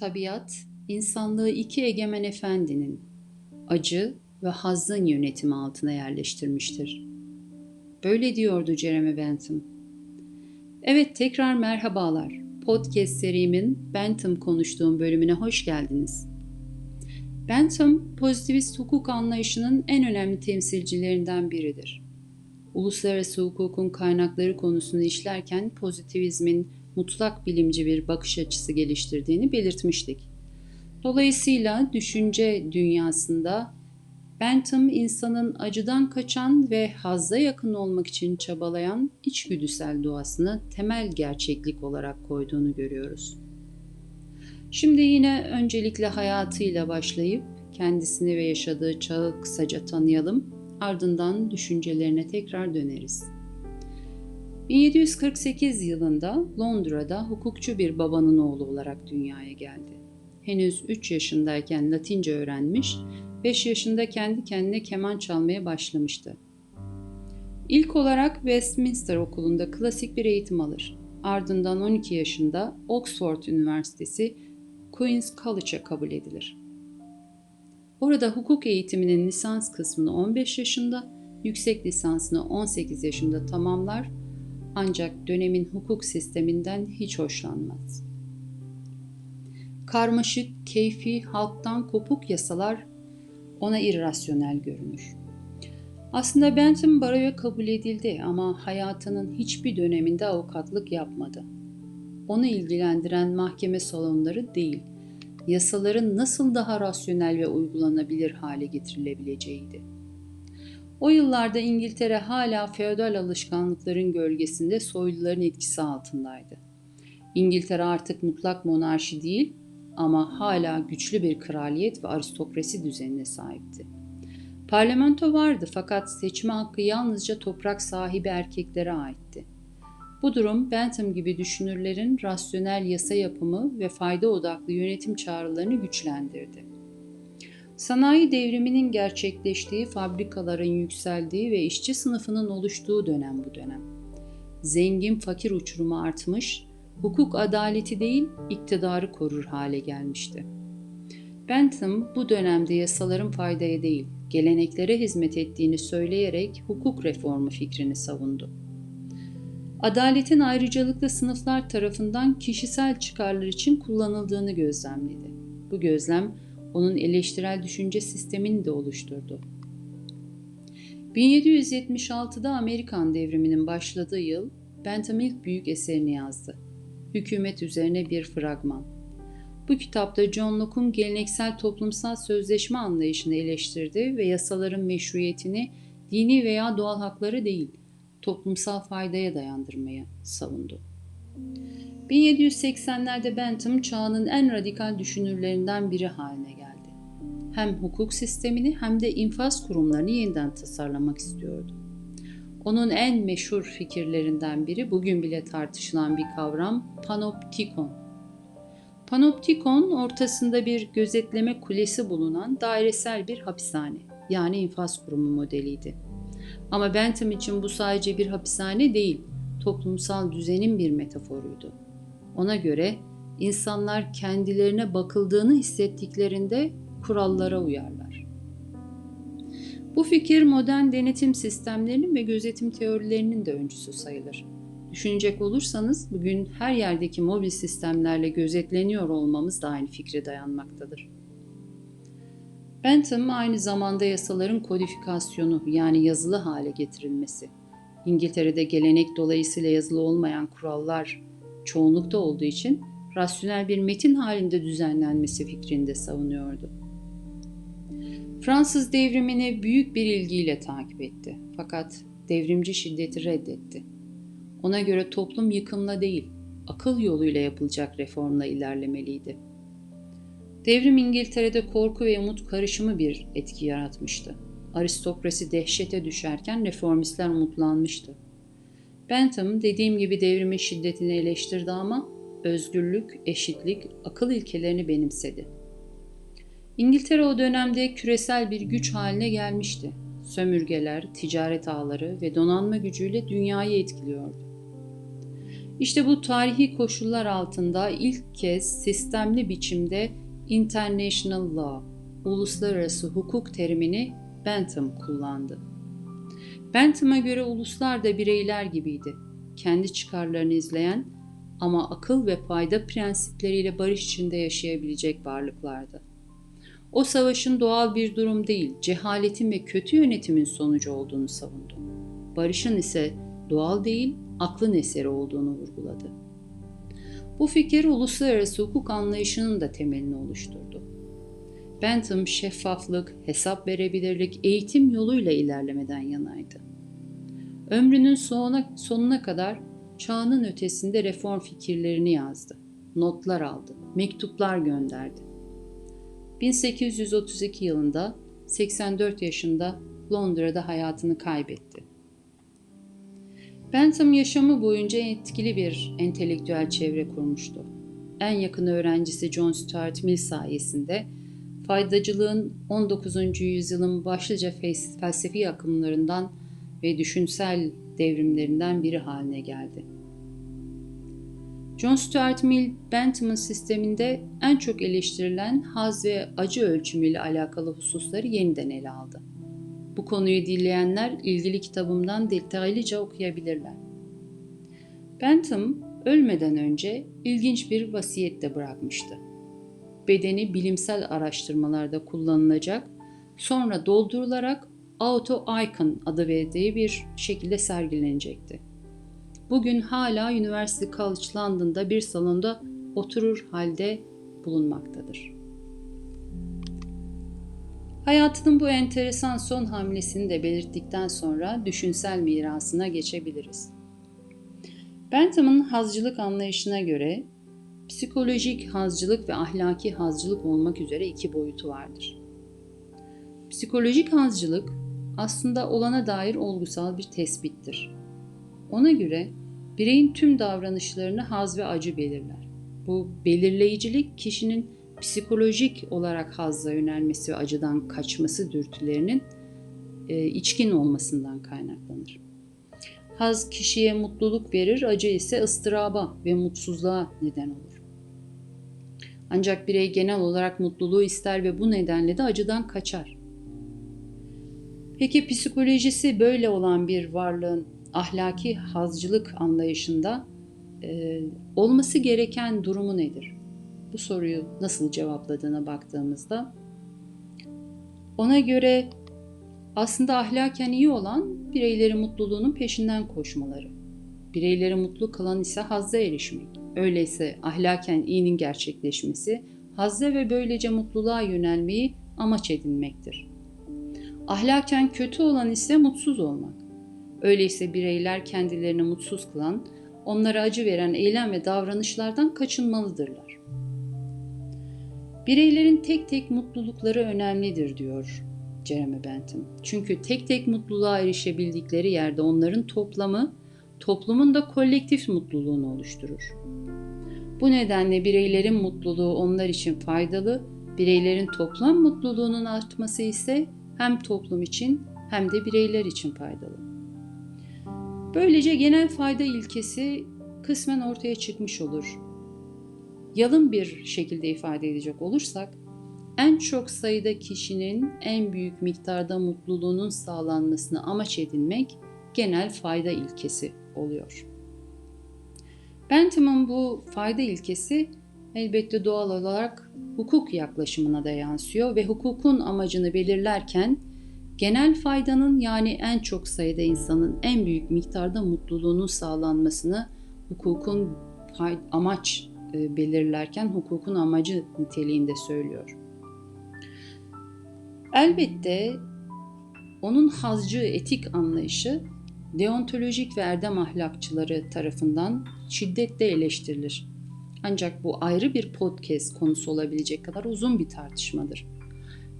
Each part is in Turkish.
Tabiat, insanlığı iki egemen efendinin, acı ve hazzın yönetimi altına yerleştirmiştir. Böyle diyordu Jeremy Bentham. Evet tekrar merhabalar. Podcast serimin Bentham konuştuğum bölümüne hoş geldiniz. Bentham, pozitivist hukuk anlayışının en önemli temsilcilerinden biridir. Uluslararası hukukun kaynakları konusunu işlerken pozitivizmin mutlak bilimci bir bakış açısı geliştirdiğini belirtmiştik. Dolayısıyla düşünce dünyasında Bentham insanın acıdan kaçan ve hazza yakın olmak için çabalayan içgüdüsel doğasını temel gerçeklik olarak koyduğunu görüyoruz. Şimdi yine öncelikle hayatıyla başlayıp kendisini ve yaşadığı çağı kısaca tanıyalım, ardından düşüncelerine tekrar döneriz. 1748 yılında Londra'da hukukçu bir babanın oğlu olarak dünyaya geldi. Henüz 3 yaşındayken Latince öğrenmiş, 5 yaşında kendi kendine keman çalmaya başlamıştı. İlk olarak Westminster Okulu'nda klasik bir eğitim alır. Ardından 12 yaşında Oxford Üniversitesi Queen's College'a kabul edilir. Orada hukuk eğitiminin lisans kısmını 15 yaşında, yüksek lisansını 18 yaşında tamamlar ancak dönemin hukuk sisteminden hiç hoşlanmaz. Karmaşık, keyfi, halktan kopuk yasalar ona irrasyonel görünür. Aslında Bentham baroya kabul edildi ama hayatının hiçbir döneminde avukatlık yapmadı. Onu ilgilendiren mahkeme salonları değil, yasaların nasıl daha rasyonel ve uygulanabilir hale getirilebileceğiydi. O yıllarda İngiltere hala feodal alışkanlıkların gölgesinde soyluların etkisi altındaydı. İngiltere artık mutlak monarşi değil ama hala güçlü bir kraliyet ve aristokrasi düzenine sahipti. Parlamento vardı fakat seçme hakkı yalnızca toprak sahibi erkeklere aitti. Bu durum Bentham gibi düşünürlerin rasyonel yasa yapımı ve fayda odaklı yönetim çağrılarını güçlendirdi. Sanayi devriminin gerçekleştiği, fabrikaların yükseldiği ve işçi sınıfının oluştuğu dönem bu dönem. Zengin fakir uçurumu artmış, hukuk adaleti değil iktidarı korur hale gelmişti. Bentham bu dönemde yasaların faydaya değil, geleneklere hizmet ettiğini söyleyerek hukuk reformu fikrini savundu. Adaletin ayrıcalıklı sınıflar tarafından kişisel çıkarlar için kullanıldığını gözlemledi. Bu gözlem onun eleştirel düşünce sistemini de oluşturdu. 1776'da Amerikan devriminin başladığı yıl Bentham ilk büyük eserini yazdı. Hükümet üzerine bir fragman. Bu kitapta John Locke'un geleneksel toplumsal sözleşme anlayışını eleştirdi ve yasaların meşruiyetini dini veya doğal hakları değil, toplumsal faydaya dayandırmaya savundu. 1780'lerde Bentham çağının en radikal düşünürlerinden biri haline geldi. Hem hukuk sistemini hem de infaz kurumlarını yeniden tasarlamak istiyordu. Onun en meşhur fikirlerinden biri bugün bile tartışılan bir kavram panoptikon. Panoptikon ortasında bir gözetleme kulesi bulunan dairesel bir hapishane yani infaz kurumu modeliydi. Ama Bentham için bu sadece bir hapishane değil, toplumsal düzenin bir metaforuydu. Ona göre insanlar kendilerine bakıldığını hissettiklerinde kurallara uyarlar. Bu fikir modern denetim sistemlerinin ve gözetim teorilerinin de öncüsü sayılır. Düşünecek olursanız bugün her yerdeki mobil sistemlerle gözetleniyor olmamız da aynı fikre dayanmaktadır. Bentham aynı zamanda yasaların kodifikasyonu yani yazılı hale getirilmesi. İngiltere'de gelenek dolayısıyla yazılı olmayan kurallar çoğunlukta olduğu için rasyonel bir metin halinde düzenlenmesi fikrini de savunuyordu. Fransız devrimini büyük bir ilgiyle takip etti. Fakat devrimci şiddeti reddetti. Ona göre toplum yıkımla değil, akıl yoluyla yapılacak reformla ilerlemeliydi. Devrim İngiltere'de korku ve umut karışımı bir etki yaratmıştı. Aristokrasi dehşete düşerken reformistler umutlanmıştı. Bentham dediğim gibi devrimin şiddetini eleştirdi ama özgürlük, eşitlik, akıl ilkelerini benimsedi. İngiltere o dönemde küresel bir güç haline gelmişti. Sömürgeler, ticaret ağları ve donanma gücüyle dünyayı etkiliyordu. İşte bu tarihi koşullar altında ilk kez sistemli biçimde international law, uluslararası hukuk terimini Bentham kullandı. Bentham'a göre uluslar da bireyler gibiydi. Kendi çıkarlarını izleyen ama akıl ve fayda prensipleriyle barış içinde yaşayabilecek varlıklardı. O savaşın doğal bir durum değil, cehaletin ve kötü yönetimin sonucu olduğunu savundu. Barışın ise doğal değil, aklın eseri olduğunu vurguladı. Bu fikir uluslararası hukuk anlayışının da temelini oluşturdu. Bentham şeffaflık, hesap verebilirlik, eğitim yoluyla ilerlemeden yanaydı. Ömrünün sonuna, sonuna kadar çağının ötesinde reform fikirlerini yazdı. Notlar aldı, mektuplar gönderdi. 1832 yılında 84 yaşında Londra'da hayatını kaybetti. Bentham yaşamı boyunca etkili bir entelektüel çevre kurmuştu. En yakın öğrencisi John Stuart Mill sayesinde faydacılığın 19. yüzyılın başlıca felsefi akımlarından ve düşünsel devrimlerinden biri haline geldi. John Stuart Mill, Bentham'ın sisteminde en çok eleştirilen haz ve acı ölçümüyle alakalı hususları yeniden ele aldı. Bu konuyu dinleyenler ilgili kitabımdan detaylıca okuyabilirler. Bentham ölmeden önce ilginç bir vasiyette bırakmıştı. Bedeni bilimsel araştırmalarda kullanılacak, sonra doldurularak Auto Icon adı verdiği bir şekilde sergilenecekti. Bugün hala University College London'da bir salonda oturur halde bulunmaktadır. Hayatının bu enteresan son hamlesini de belirttikten sonra düşünsel mirasına geçebiliriz. Bentham'ın hazcılık anlayışına göre psikolojik hazcılık ve ahlaki hazcılık olmak üzere iki boyutu vardır. Psikolojik hazcılık aslında olana dair olgusal bir tespittir. Ona göre bireyin tüm davranışlarını haz ve acı belirler. Bu belirleyicilik kişinin psikolojik olarak hazza yönelmesi ve acıdan kaçması dürtülerinin e, içkin olmasından kaynaklanır. Haz kişiye mutluluk verir, acı ise ıstıraba ve mutsuzluğa neden olur. Ancak birey genel olarak mutluluğu ister ve bu nedenle de acıdan kaçar. Peki psikolojisi böyle olan bir varlığın ahlaki hazcılık anlayışında e, olması gereken durumu nedir? Bu soruyu nasıl cevapladığına baktığımızda ona göre aslında ahlaken iyi olan bireylerin mutluluğunun peşinden koşmaları. Bireyleri mutlu kılan ise hazza erişmek. Öyleyse ahlaken iyinin gerçekleşmesi, hazza ve böylece mutluluğa yönelmeyi amaç edinmektir. Ahlaken kötü olan ise mutsuz olmak. Öyleyse bireyler kendilerini mutsuz kılan, onlara acı veren eylem ve davranışlardan kaçınmalıdırlar. Bireylerin tek tek mutlulukları önemlidir diyor Jeremy Bentham. Çünkü tek tek mutluluğa erişebildikleri yerde onların toplamı toplumun da kolektif mutluluğunu oluşturur. Bu nedenle bireylerin mutluluğu onlar için faydalı, bireylerin toplam mutluluğunun artması ise hem toplum için hem de bireyler için faydalı. Böylece genel fayda ilkesi kısmen ortaya çıkmış olur. Yalın bir şekilde ifade edecek olursak, en çok sayıda kişinin en büyük miktarda mutluluğunun sağlanmasını amaç edinmek genel fayda ilkesi oluyor. Bentham'ın bu fayda ilkesi elbette doğal olarak hukuk yaklaşımına da yansıyor ve hukukun amacını belirlerken genel faydanın yani en çok sayıda insanın en büyük miktarda mutluluğunun sağlanmasını hukukun amaç e, belirlerken hukukun amacı niteliğinde söylüyor. Elbette onun hazcı etik anlayışı deontolojik ve erdem ahlakçıları tarafından şiddetle eleştirilir. Ancak bu ayrı bir podcast konusu olabilecek kadar uzun bir tartışmadır.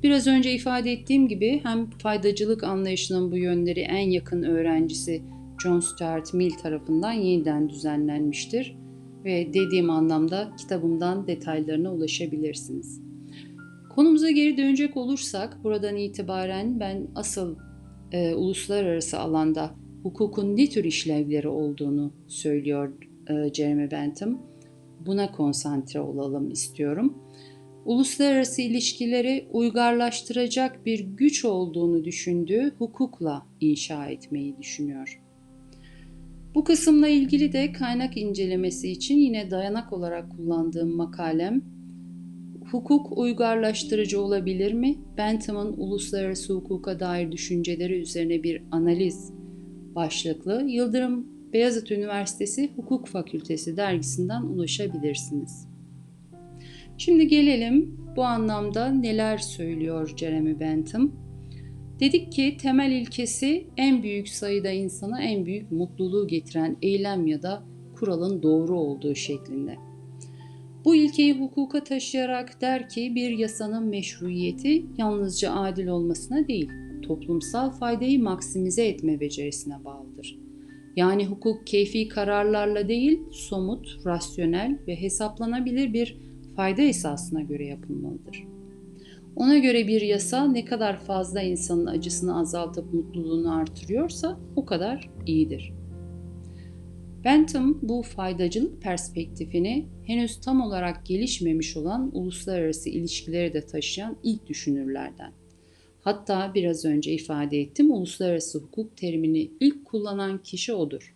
Biraz önce ifade ettiğim gibi hem faydacılık anlayışının bu yönleri en yakın öğrencisi John Stuart Mill tarafından yeniden düzenlenmiştir ve dediğim anlamda kitabımdan detaylarına ulaşabilirsiniz. Konumuza geri dönecek olursak buradan itibaren ben asıl e, uluslararası alanda hukukun ne tür işlevleri olduğunu söylüyor e, Jeremy Bentham. Buna konsantre olalım istiyorum. Uluslararası ilişkileri uygarlaştıracak bir güç olduğunu düşündüğü hukukla inşa etmeyi düşünüyor. Bu kısımla ilgili de kaynak incelemesi için yine dayanak olarak kullandığım makalem Hukuk uygarlaştırıcı olabilir mi? Bentham'ın uluslararası hukuka dair düşünceleri üzerine bir analiz başlıklı Yıldırım Beyazıt Üniversitesi Hukuk Fakültesi dergisinden ulaşabilirsiniz. Şimdi gelelim bu anlamda neler söylüyor Jeremy Bentham? Dedik ki temel ilkesi en büyük sayıda insana en büyük mutluluğu getiren eylem ya da kuralın doğru olduğu şeklinde. Bu ilkeyi hukuka taşıyarak der ki bir yasanın meşruiyeti yalnızca adil olmasına değil, toplumsal faydayı maksimize etme becerisine bağlıdır. Yani hukuk keyfi kararlarla değil, somut, rasyonel ve hesaplanabilir bir fayda esasına göre yapılmalıdır. Ona göre bir yasa ne kadar fazla insanın acısını azaltıp mutluluğunu artırıyorsa o kadar iyidir. Bentham bu faydacılık perspektifini henüz tam olarak gelişmemiş olan uluslararası ilişkileri de taşıyan ilk düşünürlerden. Hatta biraz önce ifade ettim uluslararası hukuk terimini ilk kullanan kişi odur.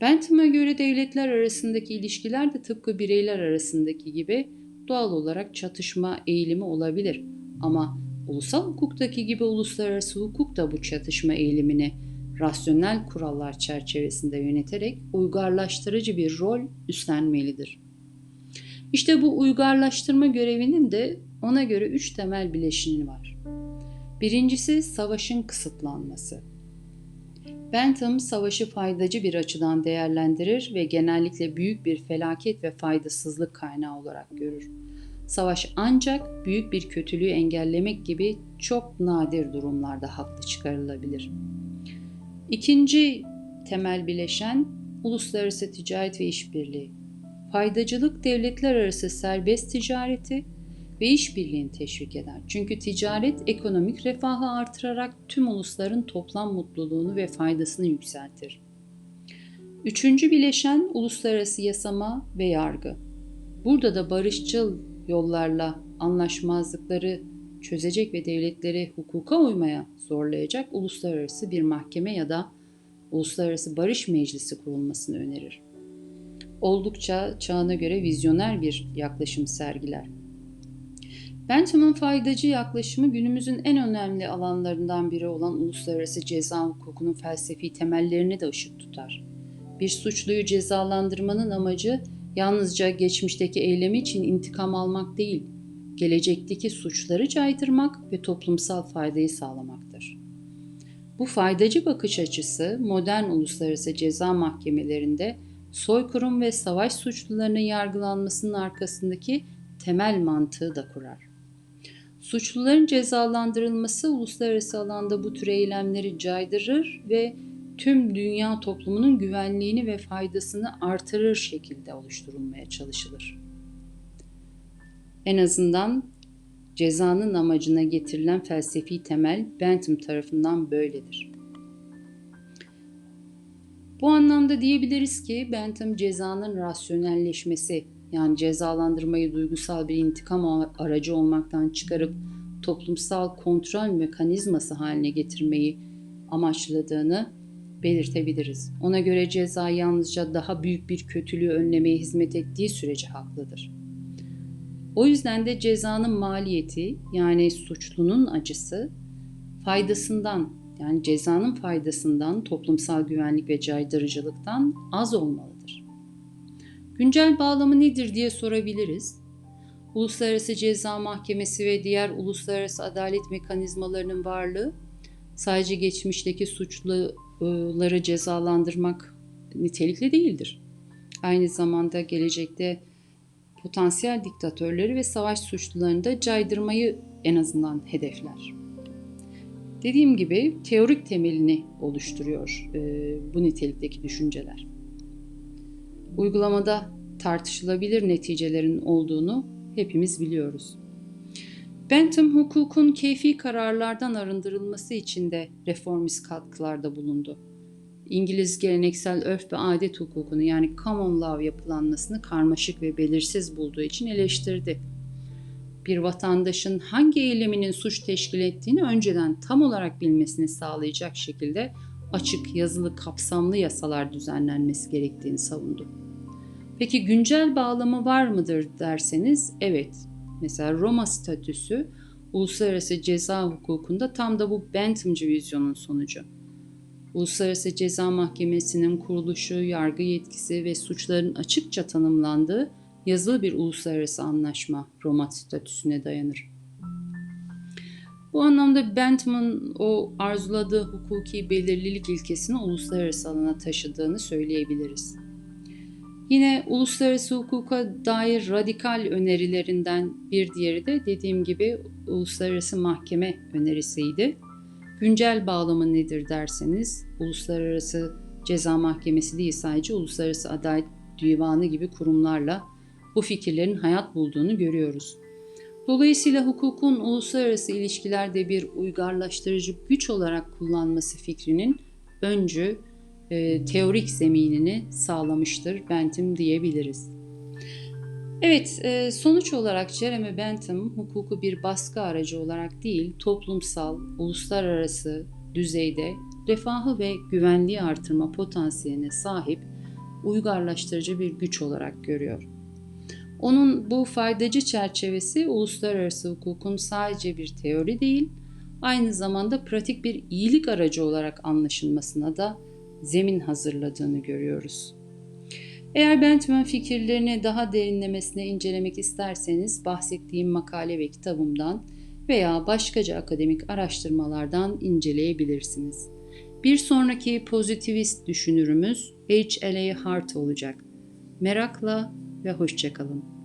Bentham'a göre devletler arasındaki ilişkiler de tıpkı bireyler arasındaki gibi doğal olarak çatışma eğilimi olabilir. Ama ulusal hukuktaki gibi uluslararası hukuk da bu çatışma eğilimini rasyonel kurallar çerçevesinde yöneterek uygarlaştırıcı bir rol üstlenmelidir. İşte bu uygarlaştırma görevinin de ona göre üç temel bileşini var. Birincisi savaşın kısıtlanması. Bentham savaşı faydacı bir açıdan değerlendirir ve genellikle büyük bir felaket ve faydasızlık kaynağı olarak görür. Savaş ancak büyük bir kötülüğü engellemek gibi çok nadir durumlarda haklı çıkarılabilir. İkinci temel bileşen uluslararası ticaret ve işbirliği. Faydacılık devletler arası serbest ticareti ve işbirliğini teşvik eder. Çünkü ticaret ekonomik refahı artırarak tüm ulusların toplam mutluluğunu ve faydasını yükseltir. Üçüncü bileşen uluslararası yasama ve yargı. Burada da barışçıl yollarla anlaşmazlıkları çözecek ve devletleri hukuka uymaya zorlayacak uluslararası bir mahkeme ya da uluslararası barış meclisi kurulmasını önerir. Oldukça çağına göre vizyoner bir yaklaşım sergiler. Bentham'ın faydacı yaklaşımı günümüzün en önemli alanlarından biri olan uluslararası ceza hukukunun felsefi temellerini de ışık tutar. Bir suçluyu cezalandırmanın amacı yalnızca geçmişteki eylemi için intikam almak değil, gelecekteki suçları caydırmak ve toplumsal faydayı sağlamaktır. Bu faydacı bakış açısı modern uluslararası ceza mahkemelerinde soykırım ve savaş suçlularının yargılanmasının arkasındaki temel mantığı da kurar. Suçluların cezalandırılması uluslararası alanda bu tür eylemleri caydırır ve tüm dünya toplumunun güvenliğini ve faydasını artırır şekilde oluşturulmaya çalışılır. En azından cezanın amacına getirilen felsefi temel Bentham tarafından böyledir. Bu anlamda diyebiliriz ki Bentham cezanın rasyonelleşmesi yani cezalandırmayı duygusal bir intikam aracı olmaktan çıkarıp toplumsal kontrol mekanizması haline getirmeyi amaçladığını belirtebiliriz. Ona göre ceza yalnızca daha büyük bir kötülüğü önlemeye hizmet ettiği sürece haklıdır. O yüzden de cezanın maliyeti yani suçlunun acısı faydasından yani cezanın faydasından toplumsal güvenlik ve caydırıcılıktan az olmalıdır. Güncel bağlamı nedir diye sorabiliriz. Uluslararası Ceza Mahkemesi ve diğer uluslararası adalet mekanizmalarının varlığı sadece geçmişteki suçluları cezalandırmak nitelikli değildir. Aynı zamanda gelecekte potansiyel diktatörleri ve savaş suçlularını da caydırmayı en azından hedefler. Dediğim gibi teorik temelini oluşturuyor e, bu nitelikteki düşünceler. Uygulamada tartışılabilir neticelerin olduğunu hepimiz biliyoruz. Bentham hukukun keyfi kararlardan arındırılması için de reformist katkılarda bulundu. İngiliz geleneksel örf ve adet hukukunu yani common law yapılanmasını karmaşık ve belirsiz bulduğu için eleştirdi. Bir vatandaşın hangi eyleminin suç teşkil ettiğini önceden tam olarak bilmesini sağlayacak şekilde açık, yazılı, kapsamlı yasalar düzenlenmesi gerektiğini savundu. Peki güncel bağlamı var mıdır derseniz evet. Mesela Roma statüsü uluslararası ceza hukukunda tam da bu Bentham'cı vizyonun sonucu. Uluslararası Ceza Mahkemesi'nin kuruluşu, yargı yetkisi ve suçların açıkça tanımlandığı yazılı bir uluslararası anlaşma Roma statüsüne dayanır. Bu anlamda Bentham'ın o arzuladığı hukuki belirlilik ilkesini uluslararası alana taşıdığını söyleyebiliriz. Yine uluslararası hukuka dair radikal önerilerinden bir diğeri de dediğim gibi uluslararası mahkeme önerisiydi. Güncel bağlamı nedir derseniz uluslararası ceza mahkemesi değil sadece uluslararası adalet divanı gibi kurumlarla bu fikirlerin hayat bulduğunu görüyoruz. Dolayısıyla hukukun uluslararası ilişkilerde bir uygarlaştırıcı güç olarak kullanması fikrinin öncü e, teorik zeminini sağlamıştır Bentham diyebiliriz. Evet, e, sonuç olarak Jeremy Bentham hukuku bir baskı aracı olarak değil, toplumsal, uluslararası düzeyde refahı ve güvenliği artırma potansiyeline sahip uygarlaştırıcı bir güç olarak görüyor. Onun bu faydacı çerçevesi uluslararası hukukun sadece bir teori değil, aynı zamanda pratik bir iyilik aracı olarak anlaşılmasına da zemin hazırladığını görüyoruz. Eğer Bentham fikirlerini daha derinlemesine incelemek isterseniz bahsettiğim makale ve kitabımdan veya başkaca akademik araştırmalardan inceleyebilirsiniz. Bir sonraki pozitivist düşünürümüz H.L.A. Hart olacak. Merakla ve hoşçakalın.